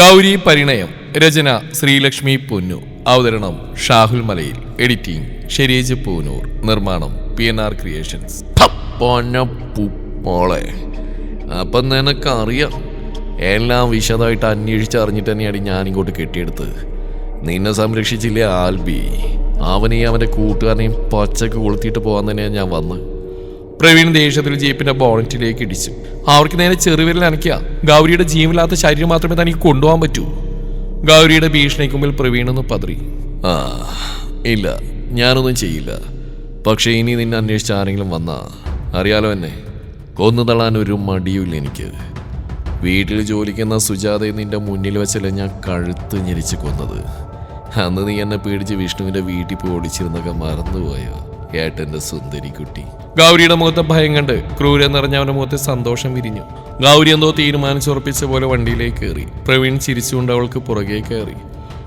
ഗൗരി പരിണയം രചന ശ്രീലക്ഷ്മി പൊന്നു. അവതരണം ഷാഹുൽ മലയിൽ. എഡിറ്റിംഗ് ഷെരീജ് പൂനൂർ. നിർമ്മാണം പി എൻ ആർ ക്രിയേഷൻസ്. മോളെ അപ്പം നിനക്കറിയാം എല്ലാം വിശദമായിട്ട് അന്വേഷിച്ച് അറിഞ്ഞിട്ട് തന്നെയാണ് ഞാൻ ഇങ്ങോട്ട് നിന്നെ സംരക്ഷിച്ചില്ലേ ആൽബി? അവനെയും അവന്റെ കൂട്ടുകാരനെയും പച്ചക്ക് കൊളുത്തിയിട്ട് പോകാൻ തന്നെയാണ് ഞാൻ വന്നത്. പ്രവീൺ ദേഷ്യത്തിൽ ജീപ്പിന്റെ ബോണറ്റിലേക്ക് ഇടിച്ചു. അവർക്ക് നേരെ ചെറുവിരൽ അനക്കുക ഗൗരിയുടെ ജീവനില്ലാത്ത ശരീരം മാത്രമേ തനിക്ക് കൊണ്ടുപോകാൻ പറ്റൂ. ഗൗരിയുടെ ഭീഷണിക്ക് മുമ്പിൽ പ്രവീൺ ഒന്ന് പതറി. ആ ഇല്ല ഞാനൊന്നും ചെയ്യില്ല. പക്ഷേ ഇനി നിന്നെ അന്വേഷിച്ച ആരെങ്കിലും വന്നാ അറിയാലോ എന്നെ. കൊന്നു തള്ളാൻ ഒരു മടിയുമില്ല എനിക്ക്. വീട്ടിൽ ജോലിക്കുന്ന സുജാതയെ നിന്റെ മുന്നിൽ വെച്ചല്ല ഞാൻ കഴുത്ത് ഞെരിച്ച് കൊന്നത്. അന്ന് നീ എന്നെ പേടിച്ച് വിഷ്ണുവിന്റെ വീട്ടിൽ പോയി ഓടിച്ചിരുന്നൊക്കെ മറന്നുപോയോ? ഏട്ടന്റെ സുന്ദരി കുട്ടി ഗൗരിയുടെ മുഖത്തെ ഭയം കണ്ട് ക്രൂര നിറഞ്ഞ അവന്റെ മുഖത്തെ സന്തോഷം വിരിഞ്ഞു. ഗൗരി എന്തോ തീരുമാനിച്ചുറപ്പിച്ച പോലെ വണ്ടിയിലേക്ക് കയറി. പ്രവീൺ ചിരിച്ചുകൊണ്ട് അവൾക്ക് പുറകെ കയറി.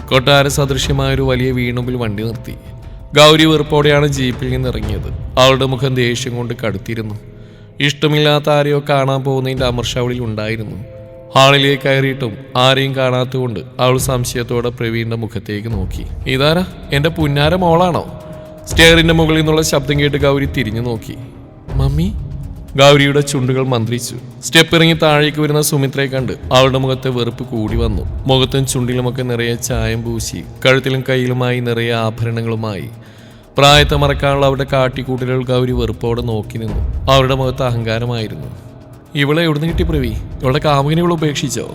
കൊട്ടാര സദൃശ്യമായ ഒരു വലിയ വീണുമ്പിൽ വണ്ടി നിർത്തി. ഗൗരി വെറുപ്പോടെയാണ് ജീപ്പിൽ നിന്ന് ഇറങ്ങിയത് അവളുടെ മുഖം ദേഷ്യം കൊണ്ട് കടുത്തിരുന്നു. ഇഷ്ടമില്ലാത്ത ആരെയോ കാണാൻ പോകുന്നതിന്റെ അമർഷ അവളിൽ ഉണ്ടായിരുന്നു. ഹാളിലേക്ക് കയറിയിട്ടും ആരെയും കാണാത്തതുകൊണ്ട് അവൾ സംശയത്തോടെ പ്രവീണിന്റെ മുഖത്തേക്ക് നോക്കി. ഇതാരാ? എന്റെ പുന്നാര മോളാണോ? സ്റ്റെയറിന്റെ മുകളിൽ നിന്നുള്ള ശബ്ദം കേട്ട് ഗൗരി തിരിഞ്ഞു നോക്കി. മമ്മി? ഗൗരിയുടെ ചുണ്ടുകൾ മന്ത്രിച്ചു. സ്റ്റെപ്പ് ഇറങ്ങി താഴേക്ക് വരുന്ന സുമിത്രയെ കണ്ട് അവളുടെ മുഖത്തെ വെറുപ്പ് കൂടി വന്നു. മുഖത്തും ചുണ്ടിലുമൊക്കെ നിറയെ ചായം പൂശി. കഴുത്തിലും കയ്യിലുമായി നിറയെ ആഭരണങ്ങളുമായി. പ്രായത്തെ മറക്കാനുള്ള അവരുടെ കാട്ടിക്കൂട്ടലുകൾ ഗൗരി വെറുപ്പോടെ നോക്കി നിന്നു. അവരുടെ മുഖത്ത് അഹങ്കാരമായിരുന്നു. ഇവളെ എവിടുന്ന് കിട്ടി പ്രവി? ഇവളുടെ കാമുകിനെ ഇവിടെ ഉപേക്ഷിച്ചോ?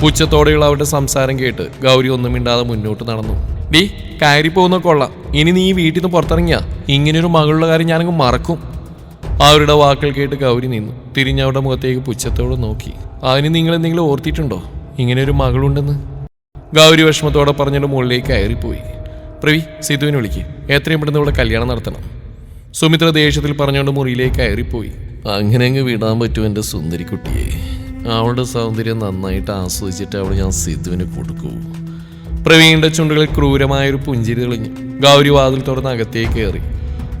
പുച്ഛത്തോടെയുള്ള അവരുടെ സംസാരം കേട്ട് ഗൗരി ഒന്നും മിണ്ടാതെ മുന്നോട്ട് നടന്നു. ഡീ കയറി പോകുന്ന കൊള്ളാം. ഇനി നീ ഈ വീട്ടിൽ നിന്ന് പുറത്തിറങ്ങിയാ. ഇങ്ങനെയൊരു മകളുടെ കാര്യം ഞാനങ്ങ് മറക്കും. അവരുടെ വാക്കുകൾ കേട്ട് ഗൗരി നിന്നു. തിരിഞ്ഞവരുടെ മുഖത്തേക്ക് പുച്ഛത്തോടെ നോക്കി. അതിന് നിങ്ങൾ എന്തെങ്കിലും ഓർത്തിട്ടുണ്ടോ? ഇങ്ങനൊരു ഒരു മകളുണ്ടെന്ന്. ഗൗരി വിഷമത്തോടെ പറഞ്ഞിട്ട് മുകളിലേക്ക് കയറിപ്പോയി. പ്രവി സിധുവിനെ വിളിക്ക്. എത്രയും പെട്ടെന്ന് ഇവിടെ കല്യാണം നടത്തണം. സുമിത്ര ദേഷ്യത്തിൽ പറഞ്ഞുകൊണ്ട് മുറിയിലേക്ക് കയറിപ്പോയി. അങ്ങനെ അങ്ങ് വിടാൻ പറ്റും എന്റെ സുന്ദരിക്കുട്ടിയെ. അവളുടെ സൗന്ദര്യം നന്നായിട്ട് ആസ്വദിച്ചിട്ട് അവൾ ഞാൻ സിധുവിന് കൊടുക്കൂ. പ്രവീണിന്റെ ചുണ്ടുകളിൽ ക്രൂരമായൊരു പുഞ്ചിരി തെളിഞ്ഞു. ഗൗരി വാതിൽ തുറന്ന് അകത്തേക്ക് കയറി.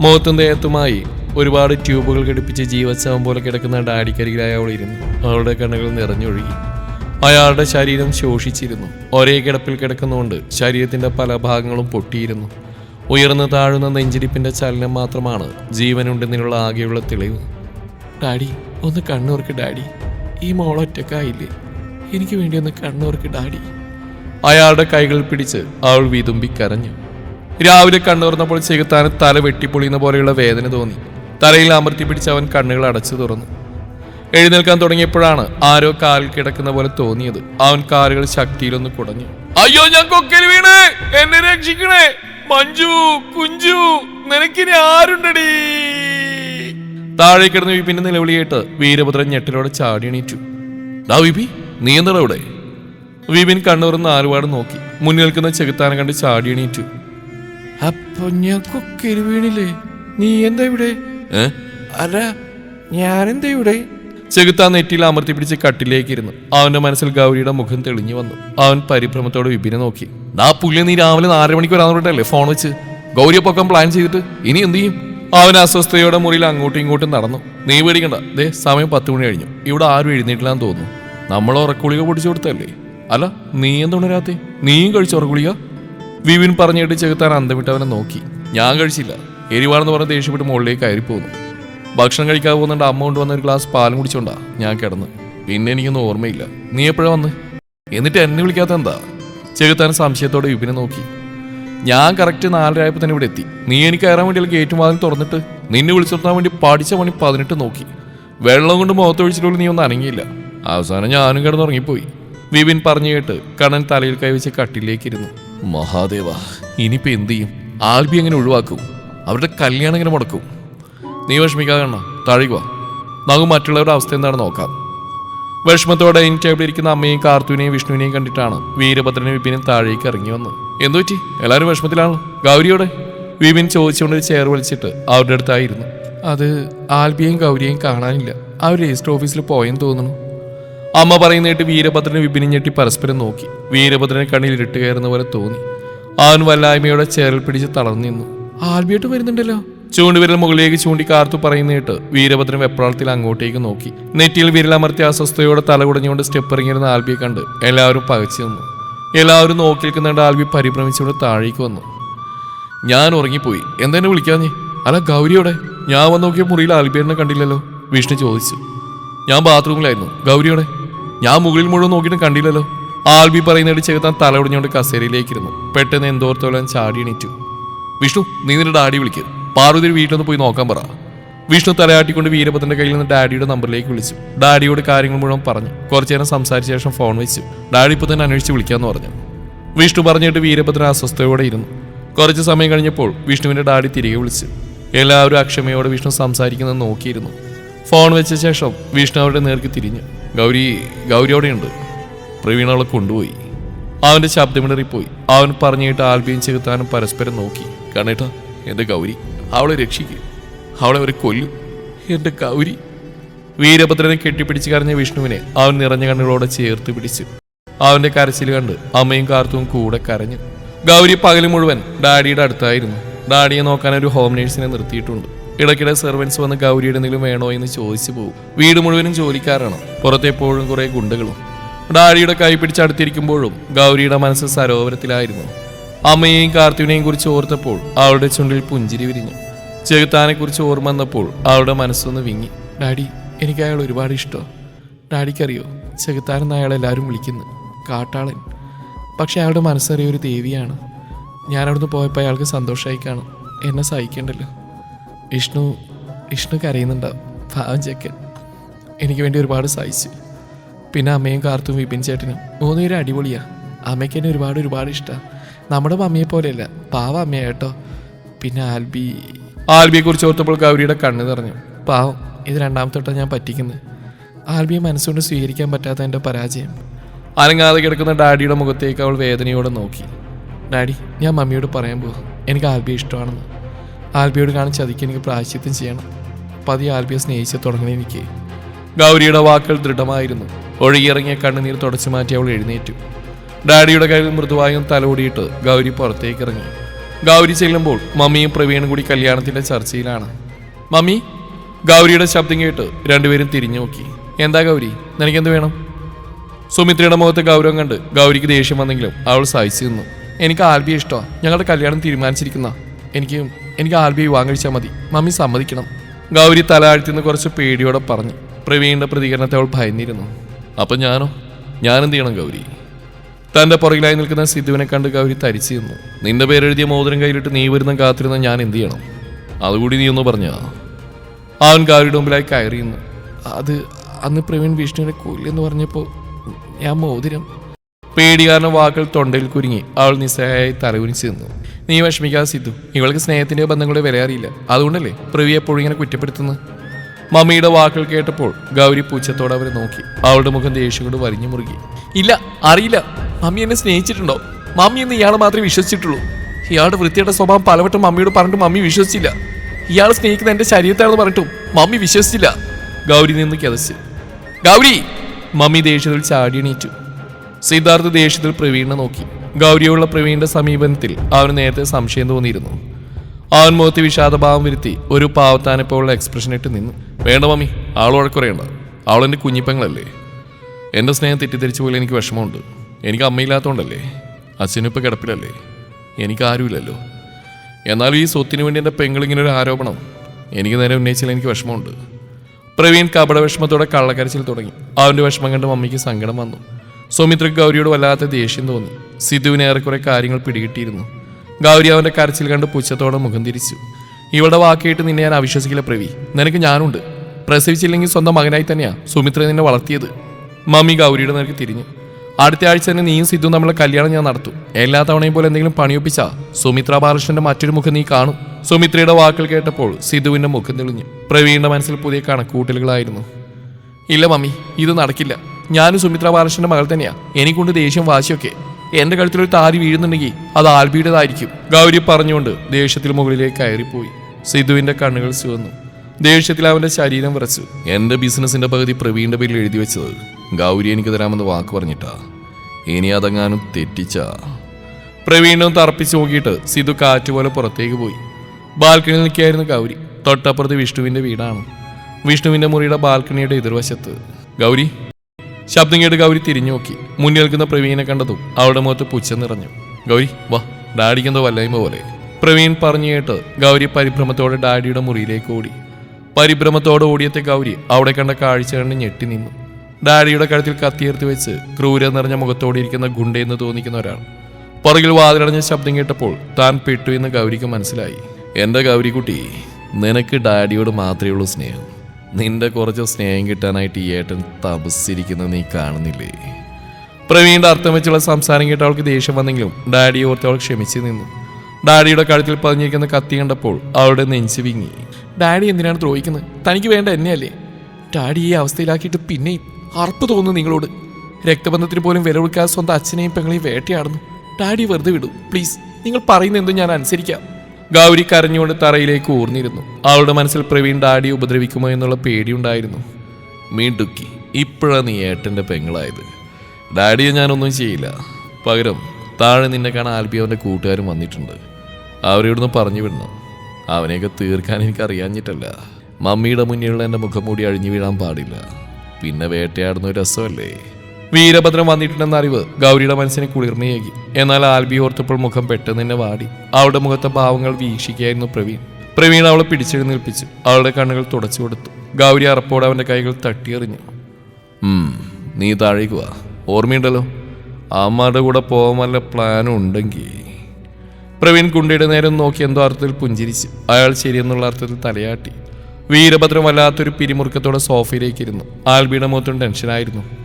മുഖത്തും ദേഹത്തുമായി ഒരുപാട് ട്യൂബുകൾ ഘടിപ്പിച്ച് ജീവത്സവം പോലെ കിടക്കുന്ന ഡാഡിക്കരികിലായി അവൾ ഇരുന്നു. അവളുടെ കണ്ണുകൾ നിറഞ്ഞൊഴുകി. അയാളുടെ ശരീരം ശോഷിച്ചിരുന്നു. ഒരേ കിടപ്പിൽ കിടക്കുന്നതുകൊണ്ട് ശരീരത്തിന്റെ പല ഭാഗങ്ങളും പൊട്ടിയിരുന്നു. ഉയർന്നു താഴുന്ന നെഞ്ചിരിപ്പിന്റെ ചലനം മാത്രമാണ് ജീവനുണ്ടെന്നുള്ള ആകെയുള്ള തെളിവ്. ഡാഡി ഒന്ന് കണ്ണൂർക്ക് ഡാഡി. ഈ മോളൊറ്റക്കായില്ലേ. എനിക്ക് വേണ്ടി ഒന്ന് കണ്ണൂർക്ക് ഡാഡി. അയാളുടെ കൈകൾ പിടിച്ച് അവൾ വിതുമ്പി കരഞ്ഞു. രാവിലെ കണ്ണുറന്നപ്പോൾ ചെകുത്താന് തല വെട്ടിപ്പൊളിയുന്ന പോലെയുള്ള വേദന തോന്നി. തലയിൽ അമർത്തി പിടിച്ച് അവൻ കണ്ണുകൾ അടച്ചു തുറന്നു. എഴുന്നേൽക്കാൻ തുടങ്ങിയപ്പോഴാണ് ആരോ കാലിൽ കിടക്കുന്ന പോലെ തോന്നിയത്. അവൻ കാലുകൾ ശക്തിയിലൊന്ന് കുടഞ്ഞു. അയ്യോ ഞാൻ കൊക്കൽ വീണ്! എന്നെ രക്ഷിക്കണേ! മഞ്ജു കുഞ്ചു നിനക്കിനി ആരുണ്ടടി? താഴെ കിടന്ന് വിപിന്റെ നിലവിളിയേട്ട് വീരഭദ്രൻ ഞെട്ടിലോടെ ചാടി എണീറ്റു. ഡാ വിപി നീ എന്താണ് ഇവിടെ വിപിൻ കണ്ണൂർന്ന് ആറുപാട് നോക്കി. മുന്നിൽ നിൽക്കുന്ന ചെകുത്താനെ കണ്ട് ചാടി എണീറ്റു. അപ്പൊ ഞക്കൊക്കെ വീണില്ലേ? നീ എന്താ ഇവിടെ? അല്ല ഞാനെന്താ ഇവിടെ? ചെകുത്താൻ നെറ്റിയിൽ അമർത്തി പിടിച്ച് കട്ടിലേക്ക് ഇരുന്നു. അവന്റെ മനസ്സിൽ ഗൗരിയുടെ മുഖം തെളിഞ്ഞു വന്നു. അവൻ പരിഭ്രമത്തോടെ വിപിനെ നോക്കി. നാ പുല്ല് നീ രാവിലെ നാല് മണിക്ക് വരാൻ ഫോൺ വെച്ച്? ഗൗരിയെ പൊക്കം പ്ലാൻ ചെയ്തിട്ട് ഇനി എന്തു ചെയ്യും? അവൻ അസ്വസ്ഥതയോടെ മുറിയിൽ അങ്ങോട്ടും ഇങ്ങോട്ടും നടന്നു. നീ പേടിക്കണ്ട. ദേ സമയം പത്ത് മണി കഴിഞ്ഞു. ഇവിടെ ആരും എഴുന്നേറ്റില്ലാന്ന് തോന്നുന്നു. നമ്മൾ ഉറക്കുളിക പൊടിച്ചു കൊടുത്തല്ലേ അല്ല നീ എന്തുണരാത്തേ നീയും കഴിച്ചു ഉറക്കുളിക വിവിൻ പറഞ്ഞിട്ട് ചെകുത്താൻ അന്തമിട്ടവനെ നോക്കി. ഞാൻ കഴിച്ചില്ല. എരിവാണെന്ന് പറഞ്ഞ് ദേഷ്യപ്പെട്ട് മുകളിലേക്ക് കയറി പോന്നു ഭക്ഷണം കഴിക്കാൻ പോകുന്നുണ്ട് അമ്മ കൊണ്ടുവന്ന ഒരു ഗ്ലാസ് പാലും കുടിച്ചോണ്ടാ ഞാൻ കിടന്ന്. പിന്നെ എനിക്കൊന്നും ഓർമ്മയില്ല. നീ എപ്പോഴാ വന്ന്? എന്നിട്ട് എന്നെ വിളിക്കാത്ത എന്താ? ചെകുത്താൻ സംശയത്തോടെ വിപിനെ നോക്കി. ഞാൻ കറക്റ്റ് നാലരയായപ്പോൾ തന്നെ ഇവിടെ എത്തി. നീ എനിക്ക് കയറാൻ വേണ്ടിയുള്ള ഗേറ്റും വാതിൽ തുറന്നിട്ട് നിന്നെ വിളിച്ചിർത്താൻ വേണ്ടി പഠിച്ച പണി പതിനെട്ട് നോക്കി. വെള്ളം കൊണ്ട് മുഖത്തൊഴിച്ചിട്ടുള്ള നീ ഒന്നും അനങ്ങിയില്ല. അവസാനം ഞാനും കിടന്നുറങ്ങിപ്പോയി. വിപിൻ പറഞ്ഞു കേട്ട് കണ്ണൻ തലയിൽ കൈവച്ച് കട്ടിലേക്കിരുന്നു. മഹാദേവ ഇനിയിപ്പോ എന്തു ചെയ്യും? ആൽബി എങ്ങനെ ഒഴിവാക്കും? അവരുടെ കല്യാണം എങ്ങനെ മുടക്കും? നീ വിഷമിക്കാതെ കണ്ണ താഴേക്ക് വാ. നമുക്ക് മറ്റുള്ളവരുടെ അവസ്ഥ എന്താണെന്ന് നോക്കാം. വിഷമത്തോടെ എനിക്ക് അവിടെ ഇരിക്കുന്ന അമ്മയും കാർത്തുവിനെയും വിഷ്ണുവിനെയും കണ്ടിട്ടാണ് വീരഭദ്രനും വിപിനും താഴേക്ക് ഇറങ്ങി വന്നത് എന്തു പറ്റി? എല്ലാവരും വിഷമത്തിലാണോ? ഗൗരിയോടെ? വിപിൻ ചോദിച്ചുകൊണ്ട് ചെയർ വലിച്ചിട്ട് അവരുടെ അടുത്തായിരുന്നു. അത് ആൽബിയെയും ഗൗരിയെയും കാണാനില്ല. അവർ രജിസ്റ്റർ ഓഫീസിൽ പോയെന്ന് തോന്നുന്നു. അമ്മ പറയുന്നിട്ട് വീരഭദ്രനെ വിപിനും ഞെട്ടി പരസ്പരം നോക്കി. വീരഭദ്രനെ കണ്ണിൽ ഇരുട്ട് കയറുന്ന പോലെ തോന്നി. അവൻ വല്ലായ്മയോടെ ചേറിൽ പിടിച്ച് തളർന്നു നിന്നു. ആൽബിയോട്ട് വരുന്നുണ്ടല്ലോ. ചൂണ്ടുവിരൽ മുകളിലേക്ക് ചൂണ്ടി കാർത്തു പറയുന്നിട്ട് വീരഭദ്രൻ വെപ്രാളത്തിൽ അങ്ങോട്ടേക്ക് നോക്കി. നെറ്റിയിൽ വിരലമർത്തി അസ്വസ്ഥയോടെ തലകുടഞ്ഞുകൊണ്ട് സ്റ്റെപ്പ് ഇറങ്ങിയിരുന്ന ആൽബിയെ കണ്ട് എല്ലാവരും പകച്ചു നിന്നു. എല്ലാവരും നോക്കി നിൽക്കുന്നുണ്ട് ആൽബി പരിഭ്രമിച്ചുകൊണ്ട് താഴേക്ക് വന്നു. ഞാൻ ഉറങ്ങിപ്പോയി. എന്തെന്നെ വിളിക്കാഞ്ഞേ? അല്ല ഗൗരിയോടെ ഞാൻ വന്ന് നോക്കിയ മുറിയിൽ ആൽബിയെ കണ്ടില്ലല്ലോ. വിഷ്ണു ചോദിച്ചു. ഞാൻ ബാത്റൂമിലായിരുന്നു. ഗൗരിയോടെ ഞാൻ മുകളിൽ മുഴുവൻ നോക്കിയിട്ട് കണ്ടില്ലല്ലോ. ആൽബി പറയുന്നതിന് ചെകുത്താൻ തല ഒടിഞ്ഞുകൊണ്ട് കസേരയിലേക്കിരുന്നു. പെട്ടെന്ന് എന്തോർത്തോളം ചാടി എണീറ്റു. വിഷ്ണു നീ നിന്റെ ഡാഡി വിളിക്ക്. പാർവതി വീട്ടിലൊന്ന് പോയി നോക്കാൻ പറ. വിഷ്ണു തലയാട്ടിക്കൊണ്ട് വീരഭദ്രന്റെ കയ്യിൽ നിന്ന് ഡാഡിയുടെ നമ്പറിലേക്ക് വിളിച്ചു. ഡാഡിയോട് കാര്യങ്ങൾ മുഴുവൻ പറഞ്ഞു. കുറച്ചു നേരം സംസാരിച്ച ശേഷം ഫോൺ വെച്ചു. ഡാഡി ഇപ്പൊ തന്നെ അന്വേഷിച്ച് വിളിക്കാന്ന് പറഞ്ഞു. വിഷ്ണു പറഞ്ഞിട്ട് വീരഭദ്രൻ അസ്വസ്ഥയോടെ ഇരുന്നു. കുറച്ച് സമയം കഴിഞ്ഞപ്പോൾ വിഷ്ണുവിന്റെ ഡാഡി തിരികെ വിളിച്ചു. എല്ലാവരും അക്ഷമയോടെ വിഷ്ണു സംസാരിക്കുന്നത് നോക്കിയിരുന്നു. ഫോൺ വെച്ച ശേഷം വിഷ്ണു അവരുടെ നേർക്ക് തിരിഞ്ഞു. ഗൗരി ഗൗരി അവിടെയുണ്ട്. പ്രവീൺ അവളെ കൊണ്ടുപോയി. അവന്റെ ശബ്ദമിണറിപ്പോയി അവൻ പറഞ്ഞിട്ട് ആൽബിയും ചെകുത്താനും പരസ്പരം നോക്കി. കണ്ണേട്ടാ എന്റെ ഗൗരി അവളെ രക്ഷിക്കുക അവളെ അവരെ കൊല്ലും. എന്റെ ഗൗരി. വീരഭദ്രനെ കെട്ടിപ്പിടിച്ച് കരഞ്ഞ വിഷ്ണുവിനെ അവൻ നിറഞ്ഞ കണ്ണുകളോടെ ചേർത്ത് പിടിച്ചു അവന്റെ കരച്ചിൽ കണ്ട് അമ്മയും കാർത്തും കൂടെ കരഞ്ഞു. ഗൗരി പകൽ മുഴുവൻ ഡാഡിയുടെ അടുത്തായിരുന്നു. ഡാഡിയെ നോക്കാൻ ഒരു ഹോം നേഴ്സിനെ നിർത്തിയിട്ടുണ്ട്. ഇടയ്ക്കിടെ സെർവൻസ് വന്ന് ഗൗരിയുടെ എന്തെങ്കിലും വേണോ എന്ന് ചോദിച്ചു പോകും വീട് മുഴുവനും ജോലിക്കാരാണ്. പുറത്തെപ്പോഴും കുറേ ഗുണ്ടകളും. ഡാഡിയുടെ കൈ പിടിച്ചടുത്തിരിക്കുമ്പോഴും ഗൗരിയുടെ മനസ്സ് സരോവരത്തിലായിരുന്നു. അമ്മയെയും കാർത്തിവിനെയും കുറിച്ച് ഓർത്തപ്പോൾ അവളുടെ ചുണ്ടിൽ പുഞ്ചിരി വിരിഞ്ഞു. ചെകുത്താനെ കുറിച്ച് ഓർമ്മ വന്നപ്പോൾ അവളുടെ മനസ്സൊന്ന് വിങ്ങി. ഡാഡി എനിക്ക് അയാൾ ഒരുപാട് ഇഷ്ടമാണ് ഡാഡിക്കറിയോ ചെകുത്താനെന്ന് അയാൾ എല്ലാവരും വിളിക്കുന്നു. കാട്ടാളൻ. പക്ഷെ അയാളുടെ മനസ്സറിയ ഒരു ദേവിയാണ്. ഞാൻ അവിടുന്ന് പോയപ്പോൾ അയാൾക്ക് സന്തോഷമായി കാണും. എന്നെ സഹിക്കണ്ടല്ലോ. വിഷ്ണു വിഷ്ണു കരയുന്നുണ്ടാവും പാവം ചെക്കൻ. എനിക്ക് വേണ്ടി ഒരുപാട് സഹിച്ചു പിന്നെ അമ്മയും കാർത്തും വിപിൻ ചേട്ടനും മൂന്ന് മൂന്നുപേരും അടിപൊളിയാ. അമ്മയ്ക്ക് എന്നെ ഒരുപാട് ഒരുപാട് ഇഷ്ടമാണ് നമ്മുടെ മമ്മിയെ പോലെയല്ല പാവ അമ്മയായിട്ടോ പിന്നെ ആൽബി ആൽബിയെ കുറിച്ച് ഓർത്തപ്പോൾ ഗൗരിയുടെ കണ്ണ് നിറഞ്ഞു. പാവം ഇത് രണ്ടാമത്തോട്ടാണ് ഞാൻ പറ്റിക്കുന്നത്. ആൽബിയെ മനസ്സുകൊണ്ട് സ്വീകരിക്കാൻ പറ്റാത്ത എന്റെ പരാജയം. അനങ്ങാതെ കിടക്കുന്ന ഡാഡിയുടെ മുഖത്തേക്ക് അവൾ വേദനയോടെ നോക്കി. ഡാഡി ഞാൻ മമ്മിയോട് പറയാൻ പോകും എനിക്ക് ആൽബിയെ ഇഷ്ടമാണെന്ന്. ആൽബിയോട് കാണിച്ച് അതിക്ക് എനിക്ക് പ്രായശ്ചിത്തം ചെയ്യണം. പതി ആൽബിയെ സ്നേഹിച്ച് തുടങ്ങണേ എനിക്ക്. ഗൗരിയുടെ വാക്കുകൾ ദൃഢമായിരുന്നു. ഒഴുകിയിറങ്ങിയ കണ്ണുനീർ തുടച്ചു മാറ്റി അവൾ എഴുന്നേറ്റു. ഡാഡിയുടെ കയ്യിൽ മൃദുവായും തലോടിയിട്ട് ഗൗരി പുറത്തേക്ക് ഇറങ്ങി ഗൗരി ചെല്ലുമ്പോൾ മമ്മിയും പ്രവീണും കൂടി കല്യാണത്തിന്റെ ചർച്ചയിലാണ്. മമ്മി ഗൗരിയുടെ ശബ്ദം കേട്ട് രണ്ടുപേരും തിരിഞ്ഞു നോക്കി. എന്താ ഗൗരി? നിനക്കെന്ത് വേണം? സുമിത്രയുടെ മുഖത്ത് ഗൗരവം കണ്ട് ഗൗരിക്ക് ദേഷ്യം വന്നെങ്കിലും അവൾ സഹിച്ചു നിന്നു. എനിക്ക് ആൽബിയെ ഇഷ്ടമാണ് ഞങ്ങളുടെ കല്യാണം തീരുമാനിച്ചിരിക്കുന്ന എനിക്ക് എനിക്ക് ആർ ബി ഐ വാങ്ങിച്ചാൽ മതി. മമ്മി സമ്മതിക്കണം. ഗൗരി തലാഴ്ത്തിന്ന് കുറച്ച് പേടിയോടെ പറഞ്ഞു. പ്രവീണിന്റെ പ്രതികരണത്തെ അവൾ ഭയന്നിരുന്നു. അപ്പൊ ഞാനോ? ഞാനെന്ത് ചെയ്യണം ഗൗരി? തന്റെ പുറകിലായി നിൽക്കുന്ന സിദ്ധുവിനെ കണ്ട് ഗൗരി തരിച്ചു നിന്നു. നിന്റെ പേരെഴുതിയ മോതിരം കയ്യിലിട്ട് നീ വരുന്ന കാത്തിരുന്ന ഞാൻ എന്ത് ചെയ്യണം? അതുകൂടി നീ ഒന്ന് പറഞ്ഞാ? അവൻ ഗൗരിയുടെ മുമ്പിലായി കയറിയുന്നു അത് അന്ന് പ്രവീൺ വിഷ്ണുവിനെ കൊല്ലെന്ന് പറഞ്ഞപ്പോൾ ഞാൻ മോതിരം. പേടി കാരണം വാക്കുകൾ തൊണ്ടയിൽ കുരുങ്ങി അവൾ നിസ്സഹായി തലകുനിച്ച് നിന്നു. നീ വിഷമിക്കാതെ സിദ്ധു. ഇവൾക്ക് സ്നേഹത്തിന്റെ ബന്ധങ്ങളുടെ വില അറിയില്ല. അതുകൊണ്ടല്ലേ പ്രവി എപ്പോഴും ഇങ്ങനെ കുറ്റപ്പെടുത്തുന്നത്? മമ്മിയുടെ വാക്കുകൾ കേട്ടപ്പോൾ ഗൗരി പൂച്ചത്തോടെ അവരെ നോക്കി. അവളുടെ മുഖം ദേഷ്യം കൊണ്ട് വരിഞ്ഞു മുറുകി. ഇല്ല അറിയില്ല. മമ്മി എന്നെ സ്നേഹിച്ചിട്ടുണ്ടോ? മമ്മി എന്ന് ഇയാളെ മാത്രമേ വിശ്വസിച്ചിട്ടുള്ളൂ. ഇയാളുടെ വൃത്തിയുടെ സ്വഭാവം പലവട്ടം മമ്മിയോട് പറഞ്ഞിട്ട് മമ്മി വിശ്വസിച്ചില്ല. ഇയാൾ സ്നേഹിക്കുന്ന എന്റെ ശരീരത്താണെന്ന് പറഞ്ഞിട്ടും മമ്മി വിശ്വസിച്ചില്ല. ഗൗരി നിന്ന് കിതച്ച്. ഗൗരി! മമ്മി ദേഷ്യത്തിൽ ചാടി എണീറ്റു. സിദ്ധാർത്ഥ് ദേഷ്യത്തിൽ പ്രവീണിനെ നോക്കി. ഗൗരിയുള്ള പ്രവീണിന്റെ സമീപനത്തിൽ അവന് നേരത്തെ സംശയം തോന്നിയിരുന്നു. അവൻ മുഖത്ത് വിഷാദഭാവം വരുത്തി ഒരു പാവത്താനെപ്പോലുള്ള എക്സ്പ്രഷൻ ഇട്ട് നിന്നു. വേണ്ട മമ്മി ആൾ വഴക്കുറയണ്ട എന്റെ കുഞ്ഞിപ്പങ്ങളല്ലേ. എന്റെ സ്നേഹം തെറ്റിദ്ധരിച്ചു പോലെ എനിക്ക് വിഷമമുണ്ട്. എനിക്ക് അമ്മയില്ലാത്തതുകൊണ്ടല്ലേ അച്ഛനിപ്പോൾ കിടപ്പിലല്ലേ. എനിക്ക് ആരുമില്ലല്ലോ. എന്നാലും ഈ സ്വത്തിന് വേണ്ടി എന്റെ പെങ്ങളിങ്ങനെ ഒരു ആരോപണം. എനിക്ക് നേരെ ഉന്നയിച്ചാൽ എനിക്ക് വിഷമമുണ്ട്. പ്രവീൺ കപട വിഷമത്തോടെ കള്ളക്കരച്ചിൽ തുടങ്ങി. അവന്റെ വിഷമം കണ്ട് മമ്മിക്ക് സങ്കടം വന്നു. സുമിത്രയ്ക്ക് ഗൗരിയോട് വല്ലാത്ത ദേഷ്യം തോന്നി. സിദ്ധുവിന് ഏറെക്കുറെ കാര്യങ്ങൾ പിടികിട്ടിയിരുന്നു. ഗൗരി അവന്റെ കരച്ചിൽ കണ്ട് പുച്ഛത്തോടെ മുഖം തിരിച്ചു. ഇവളുടെ വാക്കേട്ട് നിന്നെ ഞാൻ അവിശ്വസിക്കില്ല പ്രവി. നിനക്ക് ഞാനുണ്ട്. പ്രസവിച്ചില്ലെങ്കിൽ സ്വന്തം മകനായി തന്നെയാ സുമിത്ര നിന്നെ വളർത്തിയത്. മമ്മി ഗൗരിയുടെ നിനക്ക് തിരിഞ്ഞു. അടുത്ത ആഴ്ച തന്നെ നീയും സിദ്ധുവും നമ്മളെ കല്യാണം ഞാൻ നടത്തും. എല്ലാ തവണയും പോലെ എന്തെങ്കിലും പണിയൊപ്പിച്ചാ സുമിത്ര ബാലകൃഷ്ണന്റെ മറ്റൊരു മുഖം നീ കാണും. സുമിത്രയുടെ വാക്കുകൾ കേട്ടപ്പോൾ സിദ്ധുവിന്റെ മുഖം തെളിഞ്ഞു. പ്രവീണിന്റെ മനസ്സിൽ പുതിയ കണക്കൂട്ടലുകളായിരുന്നു. ഇല്ല മമ്മി ഇത് നടക്കില്ല. ഞാനും സുമിത്ര ബാലകൃഷ്ണന്റെ മകൾ തന്നെയാ. എനിക്കൊണ്ട് ദേഷ്യം വാശിയൊക്കെ. എന്റെ കഴുത്തിൽ ഒരു താരി വീഴുന്നുണ്ടെങ്കിൽ അത് ആൽബിയുടേതായിരിക്കും. ഗൗരി പറഞ്ഞുകൊണ്ട് ദേഷ്യത്തിൽ മുകളിലേക്ക് കയറിപ്പോയി. സിദ്ധുവിന്റെ കണ്ണുകൾ ചുവന്നു. ദേഷ്യത്തിൽ അവന്റെ ശരീരം വിറച്ചു. എന്റെ ബിസിനസിന്റെ പകുതി പ്രവീണിന്റെ പേരിൽ എഴുതി വെച്ചത് ഗൗരി എനിക്ക് തരാമെന്ന് വാക്ക് പറഞ്ഞിട്ടാ. ഇനി അതങ്ങാനും തെറ്റിച്ച. പ്രവീണും തറപ്പിച്ച് നോക്കിയിട്ട് സിധു കാറ്റുപോലെ പുറത്തേക്ക് പോയി. ബാൽക്കണിയിൽ നിൽക്കുകയായിരുന്നു ഗൗരി. തൊട്ടപ്പുറത്ത് വിഷ്ണുവിന്റെ വീടാണ്. വിഷ്ണുവിന്റെ മുറിയുടെ ബാൽക്കണിയുടെ എതിർവശത്ത്. ഗൗരി ശബ്ദം കേട്ട് ഗൗരി തിരിഞ്ഞു നോക്കി മുന്നിൽ നിൽക്കുന്ന പ്രവീണിനെ കണ്ടതും അവളുടെ മുഖത്ത് പുച്ഛം നിറഞ്ഞു. ഗൗരി വാ ഡാഡിക്കെന്തോ വല്ലായ്മ പോലെ. പ്രവീൺ പറഞ്ഞു കേട്ട് ഗൗരി പരിഭ്രമത്തോടെ ഡാഡിയുടെ മുറിയിലേക്ക് ഓടി. പരിഭ്രമത്തോടെ ഓടിയത്തെ ഗൗരി അവിടെ കണ്ട കാഴ്ച കണ്ട് ഞെട്ടി നിന്നു. ഡാഡിയുടെ കഴുത്തിൽ കത്തിയർത്തി വെച്ച് ക്രൂര നിറഞ്ഞ മുഖത്തോടെ ഇരിക്കുന്ന ഗുണ്ടയെന്ന് തോന്നിക്കുന്ന ഒരാൾ. പുറകിൽ വാതിലടഞ്ഞ ശബ്ദം കേട്ടപ്പോൾ താൻ പെട്ടു എന്ന് ഗൗരിക്ക് മനസ്സിലായി. എന്റെ ഗൗരിക്കുട്ടി നിനക്ക് ഡാഡിയോട് മാത്രമേ ഉള്ളൂ സ്നേഹം. നിന്റെ കുറച്ച് സ്നേഹം കിട്ടാനായിട്ട് ഈ ഏട്ടൻ തപസ്സിരിക്കുന്നത് നീ കാണുന്നില്ലേ? പ്രവീണിന്റെ അർത്ഥം വെച്ചുള്ള സംസാരം കേട്ട് അവൾക്ക് ദേഷ്യം വന്നെങ്കിലും ഡാഡി ഓർത്ത് അവൾ ക്ഷമിച്ചു നിന്നു. ഡാഡിയുടെ കഴുത്തിൽ പതിഞ്ഞിരിക്കുന്ന കത്തി കണ്ടപ്പോൾ അവളുടെ നെഞ്ചു വിങ്ങി. ഡാഡി എന്തിനാണ് ദ്രോഹിക്കുന്നത്? തനിക്ക് വേണ്ട എന്നെയല്ലേ? ഡാഡി ഈ അവസ്ഥയിലാക്കിയിട്ട് പിന്നെയും അർപ്പ് തോന്നുന്നു നിങ്ങളോട്. രക്തബന്ധത്തിന് പോലും വില കൊടുക്കാതെ സ്വന്തം അച്ഛനെയും പെങ്ങളെയും വേട്ടയാടുന്നു. ഡാഡി വെറുതെ വിടൂ. പ്ലീസ് നിങ്ങൾ പറയുന്ന എന്തും ഞാൻ അനുസരിക്കാം. ഗൗരി കരഞ്ഞുകൊണ്ട് തറയിലേക്ക് ഊർന്നിരുന്നു. അവളുടെ മനസ്സിൽ പ്രവീൺ ഡാഡി ഉപദ്രവിക്കുമോ എന്നുള്ള പേടിയുണ്ടായിരുന്നു. മീണ്ടുക്കി ഇപ്പോഴാണ് നീ ഏട്ടന്റെ പെങ്ങളായത്. ഡാഡിയെ ഞാനൊന്നും ചെയ്യില്ല. പകരം താഴെ നിന്നെ കാണാൻ ആൽബി അവന്റെ കൂട്ടുകാരും വന്നിട്ടുണ്ട്. അവരോടൊന്ന് പറഞ്ഞു വിടണം. അവനെയൊക്കെ തീർക്കാൻ എനിക്ക് അറിയാഞ്ഞിട്ടല്ല മമ്മിയുടെ മുന്നിലുള്ള എന്റെ മുഖം മൂടി അഴിഞ്ഞു വീഴാൻ പാടില്ല. പിന്നെ വേട്ടയാടുന്ന ഒരു രസമല്ലേ? വീരഭദ്രൻ വന്നിട്ടുണ്ടെന്ന അറിവ് ഗൗരിയുടെ മനസ്സിനെ കുളിർമയേകി. എന്നാൽ ആൽബി ഓർത്തപ്പോൾ മുഖം പെട്ടെന്ന് തന്നെ വാടി. അവളുടെ മുഖത്തെ ഭാവങ്ങൾ വീക്ഷിക്കുകയായിരുന്നു പ്രവീൺ. പ്രവീൺ അവളെ പിടിച്ചെഴുന്നേൽപ്പിച്ചു അവളുടെ കണ്ണുകൾ തുടച്ചു കൊടുത്തു. ഗൗരി അറപ്പോടെ അവന്റെ കൈകൾ തട്ടിയെറിഞ്ഞു. നീ താഴേക്ക് വാ. ഓർമ്മയുണ്ടല്ലോ? അമ്മയുടെ കൂടെ പോകാൻ വല്ല പ്ലാനും ഉണ്ടെങ്കിൽ. പ്രവീൺ കുണ്ടിയുടെ നേരം നോക്കി എന്തോ അർത്ഥത്തിൽ പുഞ്ചിരിച്ചു. അയാൾ ശരിയെന്നുള്ള അർത്ഥത്തിൽ തലയാട്ടി. വീരഭദ്രം വല്ലാത്തൊരു പിരിമുറുക്കത്തോടെ സോഫയിലേക്ക് ഇരുന്നു. ആൽബിയുടെ മുഖത്തും ടെൻഷനായിരുന്നു.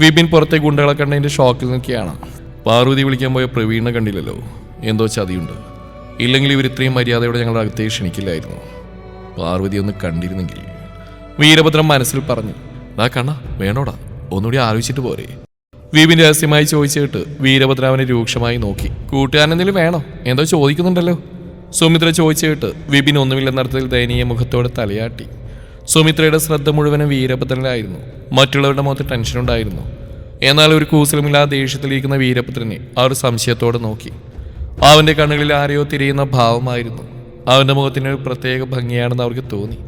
വിപിൻ പുറത്തെ ഗുണ്ടകളെ കണ്ടതിന്റെ ഷോക്കിൽ നിൽക്കുകയാണ്. പാർവതി വിളിക്കാൻ പോയ പ്രവീണ കണ്ടില്ലല്ലോ. എന്തോ ചതിയുണ്ട്. ഇല്ലെങ്കിൽ ഇവർ ഇത്രയും മര്യാദയോടെ ഞങ്ങളുടെ അകത്തേക്ക് ക്ഷണിക്കില്ലായിരുന്നു. പാർവതി ഒന്ന് കണ്ടിരുന്നെങ്കിൽ. വീരഭദ്രൻ മനസ്സിൽ പറഞ്ഞു ദാ കണ്ണ വേണോടാ ഒന്നുകൂടി ആലോചിച്ചിട്ട് പോരെ. വിപിൻ രഹസ്യമായി ചോദിച്ചിട്ട് വീരഭദ്രാവനെ രൂക്ഷമായി നോക്കി. കൂട്ടുകാരനെന്തെങ്കിലും വേണോ? എന്തോ ചോദിക്കുന്നുണ്ടല്ലോ. സുമിത്ര ചോദിച്ചിട്ട് വിപിൻ ഒന്നുമില്ലെന്നർത്ഥത്തിൽ ദയനീയ മുഖത്തോടെ തലയാട്ടി. സുമിത്രയുടെ ശ്രദ്ധ മുഴുവനും വീരഭദ്രനിലായിരുന്നു. മറ്റുള്ളവരുടെ മുഖത്ത് ടെൻഷനുണ്ടായിരുന്നു എന്നാൽ ഒരു കൂസലുമില്ലാതെ ദേഷ്യത്തിലിരിക്കുന്ന വീരഭദ്രനെ അവർ സംശയത്തോടെ നോക്കി. അവന്റെ കണ്ണുകളിൽ ആരെയോ തിരിയുന്ന ഭാവമായിരുന്നു. അവന്റെ മുഖത്തിന് ഒരു പ്രത്യേക ഭംഗിയാണെന്ന് അവർക്ക് തോന്നി.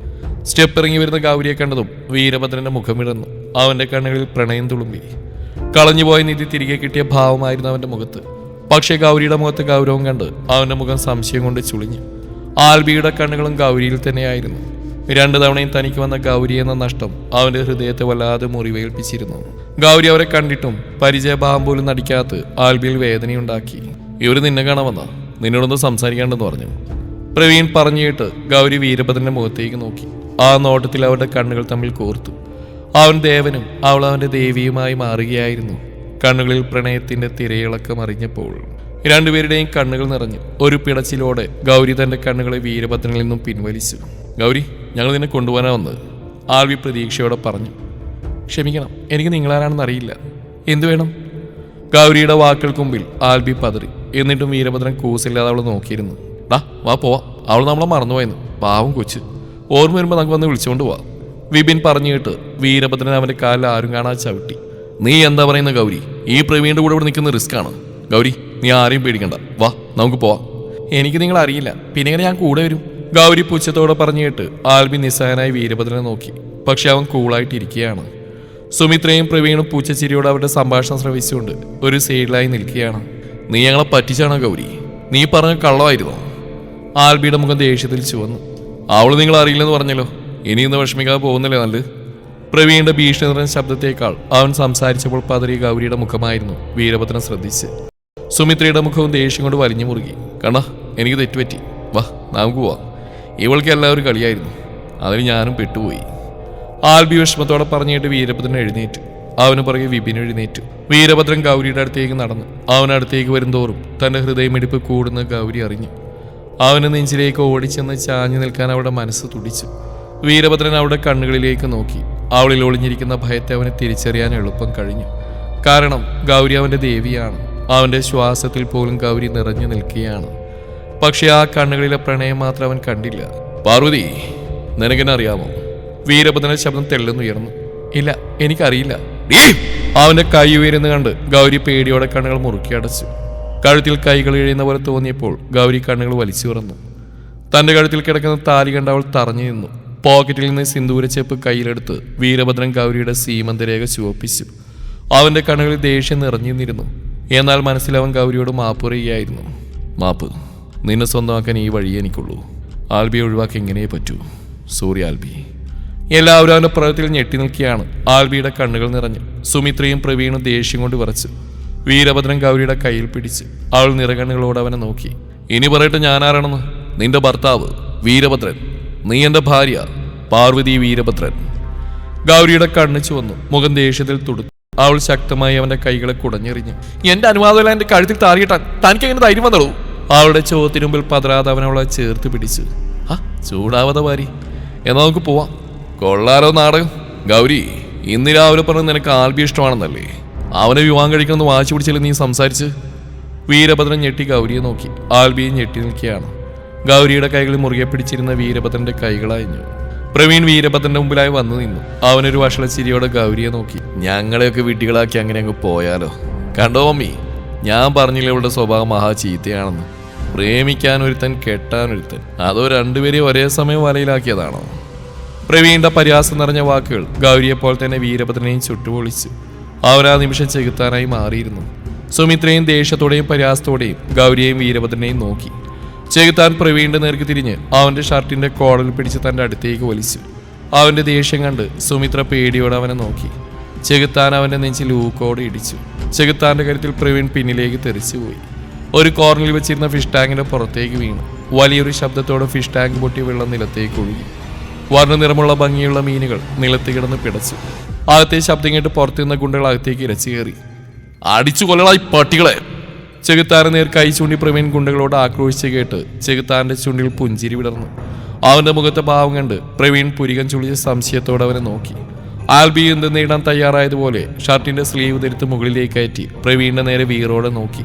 സ്റ്റെപ്പ് ഇറങ്ങി വരുന്ന ഗൗരിയെ കണ്ടതും വീരഭദ്രന്റെ മുഖം വിടർന്നു അവന്റെ കണ്ണുകളിൽ പ്രണയം തുളുമ്പി. കളഞ്ഞുപോയ നിധി തിരികെ കിട്ടിയ ഭാവമായിരുന്നു അവന്റെ മുഖത്ത്. പക്ഷേ ഗൗരിയുടെ മുഖത്ത് ഗൗരവം കണ്ട് അവന്റെ മുഖം സംശയം കൊണ്ട് ചുളിഞ്ഞു. ആൽബിയുടെ കണ്ണുകളും ഗൗരിയിൽ തന്നെയായിരുന്നു. രണ്ടു തവണയും തനിക്ക് വന്ന ഗൗരി എന്ന നഷ്ടം അവന്റെ ഹൃദയത്തെ വല്ലാതെ മുറിവേൽപ്പിച്ചിരുന്നു. ഗൗരി അവരെ കണ്ടിട്ടും പരിചയഭാവം പോലും നടിക്കാത്ത ആൽബിയിൽ വേദനയുണ്ടാക്കി. ഇവർ നിന്നെ കാണാമെന്ന? നിന്നോടൊന്ന് സംസാരിക്കാണ്ടെന്ന് പറഞ്ഞു. പ്രവീൺ പറഞ്ഞു കേട്ട് ഗൗരി വീരഭദ്രന്റെ മുഖത്തേക്ക് നോക്കി. ആ നോട്ടത്തിൽ അവരുടെ കണ്ണുകൾ തമ്മിൽ കോർത്തു. അവൻ ദേവനും അവൾ അവന്റെ ദേവിയുമായി മാറുകയായിരുന്നു. കണ്ണുകളിൽ പ്രണയത്തിന്റെ തിരയിളക്കം അറിഞ്ഞപ്പോൾ രണ്ടുപേരുടെയും കണ്ണുകൾ നിറഞ്ഞു. ഒരു പിടച്ചിലോടെ ഗൗരി തന്റെ കണ്ണുകളെ വീരഭദ്രനിൽ നിന്നും പിൻവലിച്ചു. ഗൗരി ഞങ്ങൾ നിന്നെ കൊണ്ടുപോകാനാ വന്നത്. ആൽവി പ്രതീക്ഷയോടെ പറഞ്ഞു. ക്ഷമിക്കണം എനിക്ക് നിങ്ങളാരാണെന്ന് അറിയില്ല. എന്തു വേണം? ഗൗരിയുടെ വാക്കുകൾക്ക് മുമ്പിൽ ആൽബി പതറി. എന്നിട്ടും വീരഭദ്രൻ കൂസില്ലാതെ അവളെ നോക്കിയിരുന്നു. ഡാ വാ പോവാ. അവൾ നമ്മളെ മറന്നുപോയെന്ന്. പാവം കൊച്ച്. ഓർമ്മ വരുമ്പോൾ നമുക്ക് വന്ന് വിളിച്ചുകൊണ്ട് പോവാം. വിപിൻ പറഞ്ഞു കേട്ട് വീരഭദ്രൻ അവന്റെ കാലിൽ ആരും കാണാതെ ചവിട്ടി. നീ എന്താ പറയുന്ന ഗൗരി? ഈ പ്രവീണിന്റെ കൂടെ ഇവിടെ നിൽക്കുന്ന റിസ്ക് ആണ്. ഗൗരി നീ ആരെയും പേടിക്കണ്ട. വാ നമുക്ക് പോവാം. എനിക്ക് നിങ്ങൾ അറിയില്ല. പിന്നെ ഞാൻ കൂടെ വരും? ഗൗരി പുച്ഛത്തോടെ പറഞ്ഞിട്ട് ആൽബി നിസ്സഹനായി വീരഭദ്രനെ നോക്കി. പക്ഷെ അവൻ കൂളായിട്ടിരിക്കുകയാണ്. സുമിത്രയും പ്രവീണും പൂച്ചച്ചിരിയോട് അവരുടെ സംഭാഷണം ശ്രവിച്ചുകൊണ്ട് ഒരു സൈഡിലായി നിൽക്കുകയാണ്. നീ ഞങ്ങളെ പറ്റിച്ചാണോ ഗൗരി? നീ പറഞ്ഞ കള്ളമായിരുന്നു. ആൽബിയുടെ മുഖം ദേഷ്യത്തിൽ ചുവന്നു. അവൾ നിങ്ങൾ അറിയില്ലെന്ന് പറഞ്ഞല്ലോ. ഇനി ഇന്ന് വിഷമിക്കാതെ പോകുന്നില്ലേ നല്ലത് പ്രവീണിന്റെ ഭീഷണി നിറഞ്ഞ ശബ്ദത്തേക്കാൾ അവൻ സംസാരിച്ചപ്പോൾ പതറിയ ഗൗരിയുടെ മുഖമായിരുന്നു വീരഭദ്രൻ ശ്രദ്ധിച്ച്. സുമിത്രയുടെ മുഖവും ദേഷ്യം കൊണ്ട് വലിഞ്ഞു മുറുകി. കണ്ണ എനിക്ക് തെറ്റുപറ്റി. വാ നമുക്ക് പോവാം. ഇവൾക്ക് എല്ലാവരും കളിയായിരുന്നു. അതിന് ഞാനും പെട്ടുപോയി. ആൽബി വിഷമത്തോടെ പറഞ്ഞിട്ട് വീരഭദ്രൻ എഴുന്നേറ്റു. അവന് പുറകെ വിപിൻ എഴുന്നേറ്റു. വീരഭദ്രൻ ഗൗരിയുടെ അടുത്തേക്ക് നടന്നു. അവനടുത്തേക്ക് വരുംതോറും തന്റെ ഹൃദയമിടിപ്പ് കൂടുന്ന ഗൗരി അറിഞ്ഞു. അവന് നെഞ്ചിലേക്ക് ഓടിച്ചെന്ന് ചാഞ്ഞു നിൽക്കാൻ അവളുടെ മനസ്സ് തുടിച്ചു. വീരഭദ്രൻ അവളുടെ കണ്ണുകളിലേക്ക് നോക്കി. അവളിൽ ഒളിഞ്ഞിരിക്കുന്ന ഭയത്തെ അവനെ തിരിച്ചറിയാൻ എളുപ്പം കഴിഞ്ഞു. കാരണം ഗൗരി അവന്റെ ദേവിയാണ്. അവന്റെ ശ്വാസത്തിൽ പോലും ഗൗരി നിറഞ്ഞു നിൽക്കുകയാണ്. പക്ഷെ ആ കണ്ണുകളിലെ പ്രണയം മാത്രം അവൻ കണ്ടില്ല. പാർവതി നിനക്കെന്നെ അറിയാമോ വീരഭദ്രന്റെ ശബ്ദം തെള്ളുന്നുയർന്നു ഇല്ല എനിക്കറിയില്ല. അവന്റെ കൈ ഉയരുന്ന കണ്ട് ഗൗരി പേടിയോടെ കണ്ണുകൾ മുറുക്കി അടച്ചു. കഴുത്തിൽ കൈകൾ ഇഴയുന്ന പോലെ തോന്നിയപ്പോൾ ഗൗരി കണ്ണുകൾ വലിച്ചു തുറന്നു. തന്റെ കഴുത്തിൽ കിടക്കുന്ന താലി കണ്ട് അവൾ തറഞ്ഞു നിന്നു. പോക്കറ്റിൽ നിന്ന് സിന്ദൂരച്ചേപ്പ് കയ്യിലെടുത്ത് വീരഭദ്രൻ ഗൗരിയുടെ സീമന്തരേഖ ചുവപ്പിച്ചു. അവന്റെ കണ്ണുകളിൽ ദേഷ്യം നിറഞ്ഞു നിന്നിരുന്നു എന്നാൽ മനസ്സിൽ അവൻ ഗൗരിയോട് മാപ്പ് പറയുകയായിരുന്നു മാപ്പ് നിന്നെ സ്വന്തമാക്കാൻ ഈ വഴിയേ എനിക്കുള്ളൂ. ആൽബിയെ ഒഴിവാക്കി എങ്ങനെയേ പറ്റൂ. സോറി ആൽബി. എല്ലാവരും അവന്റെ പ്രകൃതിയിൽ ഞെട്ടി നിൽക്കുകയാണ്. ആൽബിയുടെ കണ്ണുകൾ നിറഞ്ഞ് സുമിത്രയും പ്രവീണും ദേഷ്യം കൊണ്ട് വിറച്ചു വീരഭദ്രൻ ഗൗരിയുടെ കയ്യിൽ പിടിച്ച് അവൾ നിറകണ്ണുകളോട് അവനെ നോക്കി. ഇനി പറയട്ടെ ഞാനാരാണെന്ന്? നിന്റെ ഭർത്താവ് വീരഭദ്രൻ നീ എന്റെ ഭാര്യ പാർവതി വീരഭദ്രൻ. ഗൗരിയുടെ കണ്ണ് ചുവന്നു മുഖം ദേഷ്യത്തിൽ തുടുത്തു. അവൾ ശക്തമായി അവന്റെ കൈകളെ കുടഞ്ഞെറിഞ്ഞു എന്റെ അനുവാദമില്ല എന്റെ കഴുത്തിൽ താറിയിട്ടാൻ തനിക്ക് എങ്ങനെ ധൈര്യം വന്നോളൂ? അവളുടെ ചോദ്യത്തിനു മുമ്പിൽ പതരാതെ അവനവളെ ചേർത്ത് പിടിച്ചു. ആ ചൂടാവാതെ വാരി. എന്നാ നമുക്ക് പോവാം. കൊള്ളാരോ നാടകം. ഗൗരി ഇന്ന് രാവിലെ പറഞ്ഞ് നിനക്ക് ആൽബി ഇഷ്ടമാണെന്നല്ലേ? അവനെ വിവാഹം കഴിക്കണമെന്ന് വാശി പിടിച്ചല്ലേ നീ സംസാരിച്ച്? വീരഭദ്രൻ ഞെട്ടി ഗൗരിയെ നോക്കി. ആൽബിയെ ഞെട്ടി നിൽക്കുകയാണ്. ഗൗരിയുടെ കൈകളിൽ മുറുകെ പിടിച്ചിരുന്ന വീരഭദ്രന്റെ കൈകളായിഞ്ഞു പ്രവീൺ വീരഭദ്രന്റെ മുമ്പിലായി വന്നു നിന്നു. അവനൊരു വഷള ചിരിയോടെ ഗൗരിയെ നോക്കി. ഞങ്ങളെയൊക്കെ വീട്ടുകളാക്കി അങ്ങനെ അങ്ങ് പോയാലോ? കണ്ടോ മമ്മി? ഞാൻ പറഞ്ഞില്ല ഇവളുടെ സ്വഭാവം മഹാ ചീത്തയാണെന്ന്. പ്രേമിക്കാൻ ഒരുത്തൻ കെട്ടാൻ ഒരുത്തൻ അതോ രണ്ടുപേരെയും ഒരേ സമയം വലയിലാക്കിയതാണോ? പ്രവീണിന്റെ പരിഹാസം നിറഞ്ഞ വാക്കുകൾ ഗൗരിയെ പോലെ തന്നെ വീരഭദ്രനെയും ചുട്ടുപൊളിച്ചു അവരാ നിമിഷം ചെകുത്താനായി മാറിയിരുന്നു. സുമിത്രയും ദേഷ്യത്തോടെയും പരിഹാസത്തോടെയും ഗൗരിയെയും വീരഭദ്രനെയും നോക്കി. ചെകുത്താൻ പ്രവീണിന്റെ നേർക്ക് തിരിഞ്ഞ് അവന്റെ ഷർട്ടിന്റെ കോളൽ പിടിച്ച് തന്റെ അടുത്തേക്ക് വലിച്ചു. അവന്റെ ദേഷ്യം കണ്ട് സുമിത്ര പേടിയോടെ അവനെ നോക്കി. ചെകുത്താൻ അവന്റെ നെഞ്ചിൽ ഊക്കോടെ ഇടിച്ചു. ചെകുത്താന്റെ കരുത്തിൽ പ്രവീൺ പിന്നിലേക്ക് തെറിച്ചുപോയി. ഒരു കോർണറിൽ വെച്ചിരുന്ന ഫിഷ് ടാങ്കിന്റെ പുറത്തേക്ക് വീണു. വലിയൊരു ശബ്ദത്തോടെ ഫിഷ് ടാങ്ക് പൊട്ടി വെള്ളം നിലത്തേക്ക് ഒഴുകി. വർണ നിറമുള്ള ഭംഗിയുള്ള മീനുകൾ നിലത്ത് കിടന്ന് പിടച്ചു. അകത്തെ ശബ്ദം കേട്ട് പുറത്തുനിന്ന ഗുണ്ടകൾ അകത്തേക്ക് ഇരച്ചു കയറി. അടിച്ചു കൊല്ലളായി പട്ടികളെ! ചെകുത്താരൻ നേർ കൈ ചൂണ്ടി പ്രവീൺ ഗുണ്ടകളോട് ആക്രോശിച്ച് കേട്ട് ചെകുത്താരന്റെ ചുണ്ടിൽ പുഞ്ചിരി വിടർന്നു. അവന്റെ മുഖത്തെ ഭാവം കണ്ട് പ്രവീൺ പുരികം ചുളിച്ച് സംശയത്തോടെ അവനെ നോക്കി. ആൽബി എന്ത് നേടാൻ തയ്യാറായതുപോലെ ഷർട്ടിന്റെ സ്ലീവ് ധരിത്ത് മുകളിലേക്ക് കയറ്റി പ്രവീണിന്റെ നേരെ വീറോടെ നോക്കി.